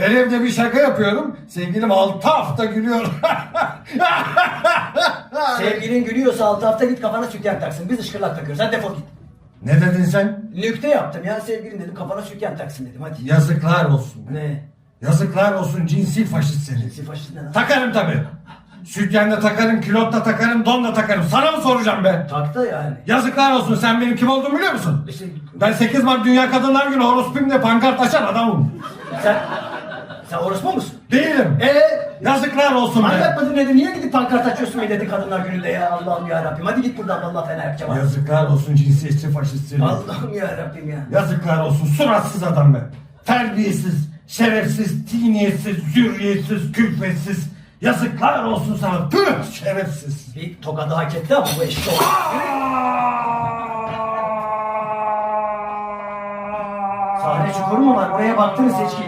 Ben evde bir şaka yapıyorum. Sevgilim 6 hafta gülüyor. Sevgilin gülüyorsa altı hafta git kafana sütyen taksın. Biz ışkırlak takıyoruz. Sen defol git. ne dedin sen? Nükte yaptım ya sevgilin dedim kafana sütyen taksın dedim hadi. Yazıklar olsun. Ne? Yazıklar olsun cinsi faşist seni. Sinsi faşist ne lan? Takarım tabii. Sütyen de takarım, kilot da takarım, don da takarım. Sana mı soracağım be? Taktı yani. Yazıklar olsun sen benim kim olduğumu biliyor musun? İşte Ben 8 Mart Dünya Kadınlar Günü horospum diye pankart açan adamım. sen sen orospu musun? Değilim. Eee? Yazıklar olsun be. Anlatmadın dedi. Niye gidip pankart açıyorsun milletin kadınlar gününde ya Allah'ım ya Rabbim. Hadi git buradan Allah fena yapacağım. Yazık. Yazıklar olsun cinsiyetçi faşist seni. Allah'ım ya Rabbim ya. Yazıklar olsun suratsız adam be. Terbiyesiz, şerefsiz, tiniyetsiz, zürriyetsiz, külfetsiz. Yazıklar olsun sana. Püh şerefsiz. Bir tokadı hak etti ama bu eşit oldu. Sahne çukur mu var? Buraya baktınız seçkin.